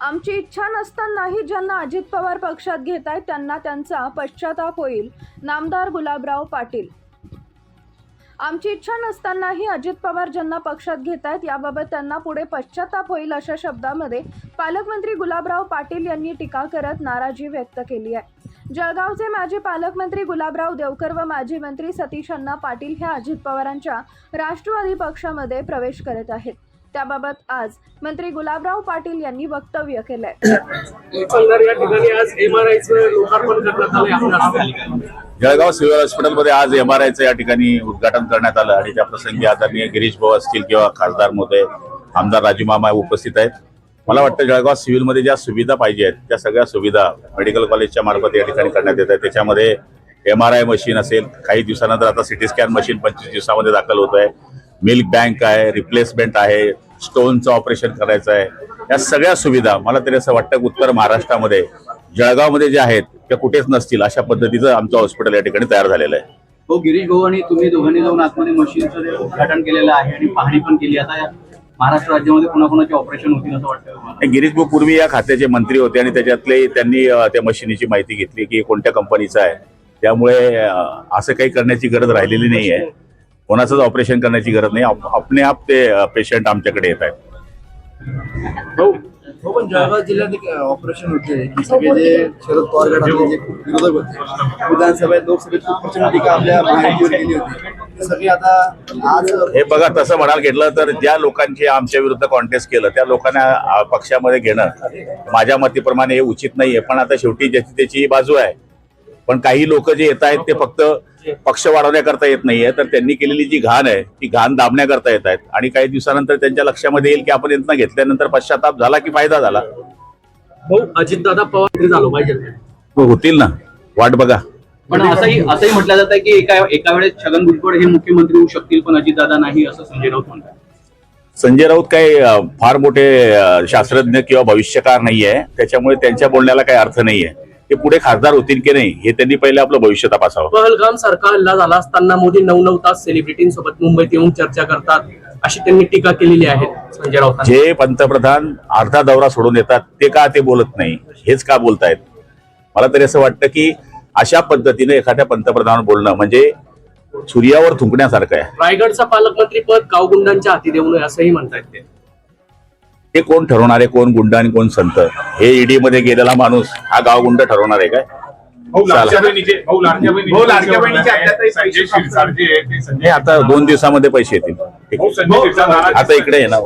आमची इच्छा नसतानाही ज्यांना अजित पवार पक्षात घेत आहेत त्यांना त्यांचा पश्चाताप होईल. नामदार गुलाबराव पाटील. आमची इच्छा नसतानाही अजित पवार ज्यांना पक्षात घेत आहेत याबाबत त्यांना पुढे पश्चाताप होईल अशा शब्दामध्ये पालकमंत्री गुलाबराव पाटील यांनी टीका करत नाराजी व्यक्त केली आहे. जळगावचे माजी पालकमंत्री गुलाबराव देवकर व माजी मंत्री सतीश अण्णा पाटील हे अजित पवारांच्या राष्ट्रवादी पक्षामध्ये प्रवेश करत आहेत. त्याबाबत आज मंत्री गुलाबराव पाटील यांनी वक्तव्य केलंय. जळगाव सिव्हिल हॉस्पिटलमध्ये आज एम आर आयचं या ठिकाणी उद्घाटन करण्यात आलं आणि त्या प्रसंगी आदरणीय गिरीश भाऊ असतील किंवा खासदार महोदय आमदार राजू मामा उपस्थित आहेत. मला वाटतं जळगाव सिव्हिलमध्ये ज्या सुविधा पाहिजे आहेत त्या सगळ्या सुविधा मेडिकल कॉलेजच्या मार्फत या ठिकाणी करण्यात येत आहेत. त्याच्यामध्ये एम आर आय मशीन असेल काही दिवसानंतर आता सिटी स्कॅन मशीन पंचवीस दिवसामध्ये दाखल होत आहे मिल्क बँक आहे रिप्लेसमेंट आहे स्टोनचं ऑपरेशन करायचं आहे. या सगळ्या सुविधा मला तरी असं वाटतं उत्तर महाराष्ट्रामध्ये जळगावमध्ये ज्या आहेत त्या कुठेच नसतील अशा पद्धतीचं आमचं हॉस्पिटल या ठिकाणी तयार झालेलं आहे. हो गिरीश भाऊ आणि तुम्ही दोघांनी जाऊन आतमध्ये मशीनचं उद्घाटन केलेलं आहे आणि पाहणी पण केली. आता महाराष्ट्र राज्यामध्ये कोणाकोणाचे ऑपरेशन होतील असं वाटतं गिरीश भाऊ पूर्वी या खात्याचे मंत्री होते आणि त्याच्यातले त्यांनी त्या मशिनीची माहिती घेतली की कोणत्या कंपनीचं आहे. त्यामुळे असं काही करण्याची गरज राहिलेली नाही आहे कोणाचंच ऑपरेशन करण्याची गरज नाही. आप- आपणे आप ते पेशंट आमच्याकडे येत आहेत हो पण जळगाव जिल्ह्यात एक ऑपरेशन होते की सगळे जे शरद पवार गटातले जे विरोधक होते विधानसभेत लोकसभेत खूप प्रचंड टीका आपल्या महायुतीवर केली होती. ते सगळे आता आज हे बघा तसं म्हणायला घेतलं तर ज्या लोकांची आमच्या विरुद्ध कॉन्टेस्ट केलं त्या लोकांना पक्षामध्ये घेणं माझ्या मतीप्रमाणे हे उचित नाहीये. पण आता शेवटी ज्याची त्याची बाजू आहे. पण काही लोक जे येत आहेत ते फक्त पक्ष वाढवण्याकरता येत नाहीये तर त्यांनी केलेली जी घाण आहे ती घाण दाबण्याकरता येत आहेत. आणि काही दिवसानंतर त्यांच्या लक्षामध्ये येईल की आपण यांना घेतल्यानंतर पश्चाताप झाला की फायदा झाला? भाऊ अजितदादा पवार झालो पाहिजे. हो, होतील ना. वाट बघा. पण असंही असंही म्हटलं जात आहे की एका एका वेळेस छगन भुजबळ हे मुख्यमंत्री होऊ शकतील पण अजितदादा नाही असं संजय राऊत म्हणतात. संजय राऊत काही फार मोठे शास्त्रज्ञ किंवा भविष्यकार नाहीये. त्याच्यामुळे त्यांच्या बोलण्याला काही अर्थ नाहीये. ते पुढे खासदार होतील की नाही हे त्यांनी पहिले आपलं भविष्य तपासावं. पहलगाम सारखा हल्ला झाला असताना मोदी नऊ नऊ तास सेलिब्रिटींसोबत मुंबईत येऊन चर्चा करतात अशी त्यांनी टीका केलेली आहे संजय राऊतांनी. जे पंतप्रधान अर्धा दौरा सोडून येतात ते का ते बोलत नाही हेच का बोलतायत? मला तरी असं वाटतं की अशा पद्धतीने एखाद्या पंतप्रधान बोलणं म्हणजे सूर्यावर थुंकण्यासारखं आहे. रायगडचा पालकमंत्री पद गावगुंडांच्या हाती देऊ नये असंही म्हणतायत ते. हे कोण ठरवणार आहे कोण गुंड आणि कोण संत? हे ईडी मध्ये गेलेला माणूस हा गावगुंड ठरवणार आहे काय? हे आता दोन दिवसामध्ये पैसे येतील. आता इकडे येणार